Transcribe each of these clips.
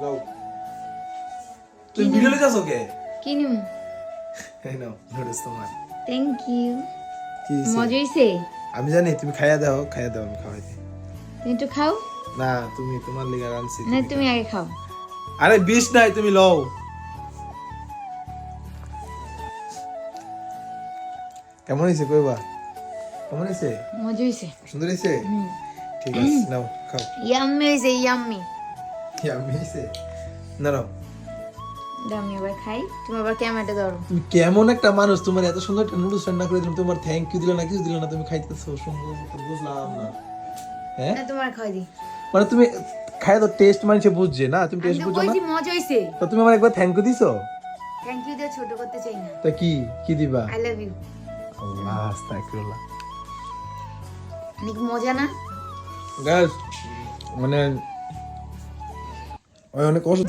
যাও। তুমি ভিডিও লিখাছো কে কিনু। এই নাও নুডলস তোমার। থ্যাংক ইউ কি মজা হইছে? আমি জানি তুমি খাইয়া দাও খাইয়া দাও আমি খাওয়াই দিই। তুমি একটু খাও। না তুমি তোমার লিগা রানছি না তুমি আগে খাও। আরে বিষ নাই তুমি লও। কেমন হয়েছে কইবা কেমন হয়েছে মজা হইছে। সুন্দর হয়েছে ঠিক আছে নাও খাও। ইয়াম্মি হইছে ইয়াম্মি এবার খাই। তুমি আবার ক্যামেরাটা ধরো। তুমি কেমন একটা মানুষ তোমার এত সুন্দর একটা নুডলস রান্না করে দিলাম তোমার থ্যাংক ইউ দিল না কিছু দিল না তুমি খাইতেছো সুন্দর বুঝলাম না। হ্যাঁ? তোমার দি মানে তুমি খাই তো টেস্ট মানুষে বুঝছে না তুমি টেস্ট বুঝছ না? মজা হইছে। তো তুমি আমার একবার থ্যাংক ইউ দিছো? থ্যাংক ইউ দিয়ে ছোট করতে চাই না। তা কি কি দিবা? আই লাভ ইউ আল্লাহ আস্তাগফিরুল্লাহ। অনেক মজা না? গাইস মানে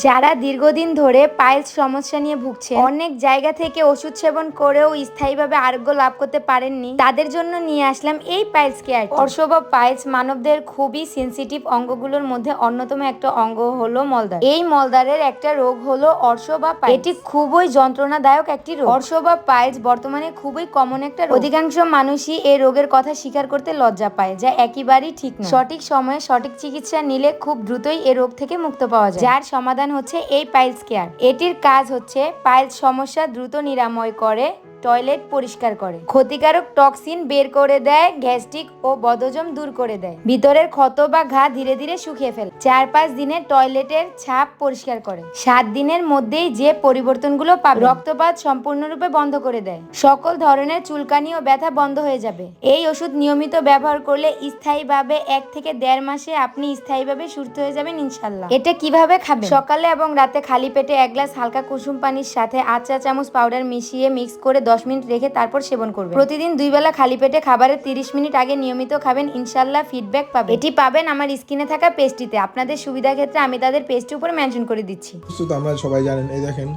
যারা দীর্ঘদিন ধরে পাইলস সমস্যা নিয়ে ভুগছেন, অনেক জায়গা থেকে ওষুধ সেবন করেও স্থায়ীভাবে আরোগ্য লাভ করতে পারেননি। তাদের জন্য নিয়ে আসলাম এই পাইলস কেয়ার অর্শ বা পাইলস মানবদের খুবই সেনসিটিভ অঙ্গগুলোর মধ্যে অন্যতম একটা অঙ্গ হলো মলদ্বার। এই মলদ্বারের একটা রোগ হলো অর্শ পাইলস এটি খুবই যন্ত্রণাদায়ক একটি রোগ। অর্শ বা পাইলস বর্তমানে খুবই কমন একটা রোগ। অধিকাংশ মানুষই এই রোগের কথা স্বীকার করতে লজ্জা পায়, যা একেবারেই ঠিক না সঠিক সময়ে সঠিক চিকিৎসা নিলে খুব দ্রুতই এই রোগ থেকে মুক্ত পাওয়া যায়। যার সমাধান হচ্ছে এই পাইলস কেয়ার এটির কাজ হচ্ছে পাইলস সমস্যা দ্রুত নিরাময় করে টয়লেট পরিষ্কার করে। ক্ষতিকারক টক্সিন বের করে দেয়, গ্যাস্ট্রিক ও বদজম দূর করে দেয়। ভিতরের ক্ষত বা ঘা ধীরে ধীরে শুকিয়ে ফেলে। চার পাঁচ দিনে টয়লেটের ছাপ পরিষ্কার করে। সাত দিনের মধ্যেই যে পরিবর্তনগুলো পাবে, রক্তপাত সম্পূর্ণরূপে বন্ধ করে দেয়। সকল ধরনের চুলকানি ও ব্যথা বন্ধ হয়ে যাবে। এই ওষুধ নিয়মিত ব্যবহার করলে স্থায়ীভাবে এক থেকে দেড় মাসে আপনি স্থায়ীভাবে সুস্থ হয়ে যাবেন ইনশাল্লাহ এটা কীভাবে খাবেন? সকালে এবং রাতে খালি পেটে এক গ্লাস হালকা কুসুম পানির সাথে আধ চা চামচ পাউডার মিশিয়ে মিক্স করে দশ মিনিট রেখে তারপর সেবন করবেন প্রতিদিন দুই বেলা খালি পেটে খাবারের তিরিশ মিনিট আগে নিয়মিত খাবেন, ইনশাল্লাহ ফিডব্যাক পাবেন। এটি পাবেন আমার স্ক্রিনে থাকা পেজটিতে আপনাদের সুবিধা ক্ষেত্রে আমি তাদের পেজটি উপরে মেনশন করে দিচ্ছি। আমরা সবাই জানেন, এই দেখেন,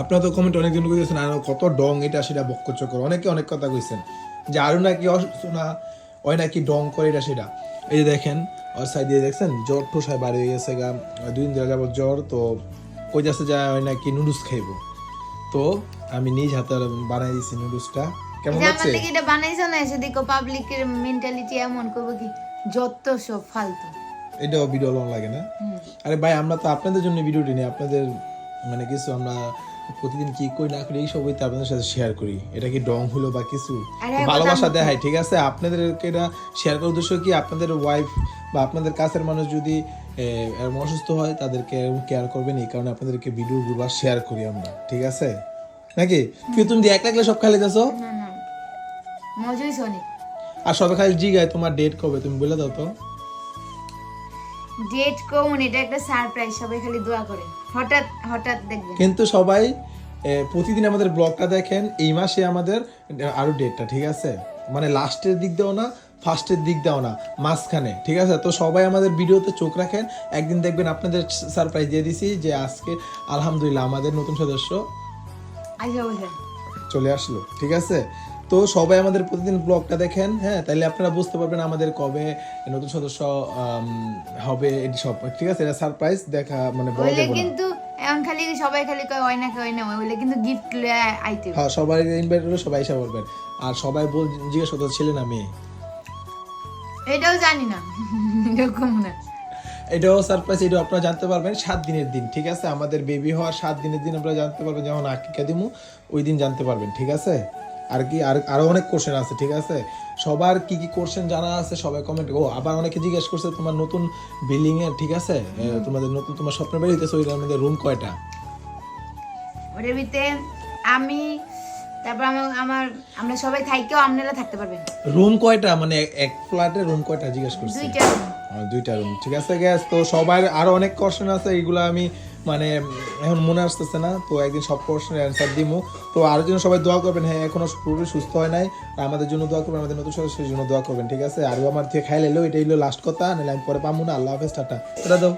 আপনারা তো কমেন্ট অনেকজন কইতেছেন আর কত ডং এটা সেটা বক্ক চক্কর অনেকে অনেক কথা কইছেন যে আরও নাকি অসুস্থ না ওই নাকি ডং করে এটা সেটা। এই যে দেখেন, ওর সাইড দিয়ে দেখছেন, জ্বর ঠোসায় বাড়ি হয়ে গেছে গা, দুই দিন ধরে যাব জ্বর, তো কই যাচ্ছে যায় ওই নাকি নুডলস খাইবো। তো আমি নিজ হাতে বানাই দিয়েছি নুডলসটা। কেমন আমার লাগছে? থেকে এটা বানাইছো না এসে দেখো পাবলিকের মেন্টালিটি এমন করব কি? যত সব ফালতু। এটাও ভিডিও লং লাগে না? আরে ভাই আমরা তো আপনাদের জন্য ভিডিওটি নিই আপনাদের মানে কিছু আমরা প্রতিদিন কি করি না করি এই সবই তো আপনাদের সাথে শেয়ার করি। এটা কি ডং হলো বা কিছু? কথা ভালোবাসা দেখায় ঠিক আছে? আপনাদের এটা শেয়ার করার উদ্দেশ্য কি? আপনাদের ওয়াইফ বা আপনাদের কাছের মানুষ যদি এরম অসুস্থ হয় তাদেরকে কেয়ার করবেন এই কারণে আপনাদেরকে ভিডিওগুলো শেয়ার করি আমরা ঠিক আছে? নাকি? কি তুমি দিয়ে একলা একলা সব খালি যাচ্ছ আর সবাই খালি জিগায় তোমার ডেট কবে তুমি বলে দাও তো। ডেট কমন এটা একটা সারপ্রাইজ সবাই খালি দোয়া করে। হঠাৎ হঠাৎ দেখবেন। কিন্তু সবাই প্রতিদিন আমাদের ব্লগটা দেখেন এই মাসে আমাদের আরও ডেটটা ঠিক আছে? মানে লাস্টের দিক দাও না ফার্স্টের দিক দাও না মাঝখানে ঠিক আছে? তো সবাই আমাদের ভিডিওতে চোখ রাখেন একদিন দেখবেন আপনাদের সারপ্রাইজ দিয়ে দিছি যে আজকে আলহামদুলিল্লাহ আমাদের নতুন সদস্য চলে আসলো ঠিক আছে? তো সবাই আমাদের প্রতিদিন ব্লগটা দেখেন হ্যাঁ? তাহলে আপনারা বুঝতে পারবেন আমাদের কবে নতুন সদস্য আম, হবে এটি সব ঠিক আছে? এটা সারপ্রাইজ দেখা মানে বলা না। কিন্তু এখন খালি সবাই খালি কয় হয় না কয় না ওইলে কিন্তু গিফট লয়ে আইতে হ্যাঁ সবাই ইনভাইট করলে সবাই এসে বলবেন। আর সবাই বল জিজ্ঞেস করতে ছেলে না মেয়ে? এটাও জানি না। এরকম না। এটাও সারপ্রাইজ এটাও আপনারা জানতে পারবেন সাত দিনের দিন ঠিক আছে? আমাদের বেবি হওয়ার সাত দিনের দিন আপনারা জানতে পারবেন যখন আকিকা দিমু ওই দিন জানতে পারবেন ঠিক আছে? আর কি আর আরও অনেক কোশ্চেন আছে ঠিক আছে? সবার কি কি কোশ্চেন জানা আছে সবাই কমেন্ট ও আবার অনেকে জিজ্ঞেস করছে তোমার নতুন বিল্ডিং এর ঠিক আছে? তোমাদের নতুন তোমার স্বপ্নের বাড়ি হইতেছে ওই আমাদের রুম কয়টা? ওটার ভিতরে আমি তারপর আমার আমার আমরা সবাই থাইকেও আপনারা থাকতে পারবেন। রুম কয়টা? মানে এক- ফ্ল্যাটে রুম কয়টা জিজ্ঞেস করছে? দুইটা। দুইটা রুম। ঠিক আছে গ্যাস তো সবার আরও অনেক কোশ্চেন আছে এগুলো আমি মানে এখন মনে আসতেছে না তো একদিন সব কোশ্চেনের অ্যান্সার দিমু। তো আরও জন্য সবাই দোয়া করবেন হ্যাঁ এখনও পুরোপুরি সুস্থ হয় নাই আর আমাদের জন্য দোয়া করবেন আমাদের নতুন সদস্যের জন্য দোয়া করবেন ঠিক আছে? আর আমার থেকে খাইলে এলো এটাই হলো লাস্ট কথা নাহলে আমি পরে পাবো না। আল্লাহ হাফেজ টাটা। এটা দাও।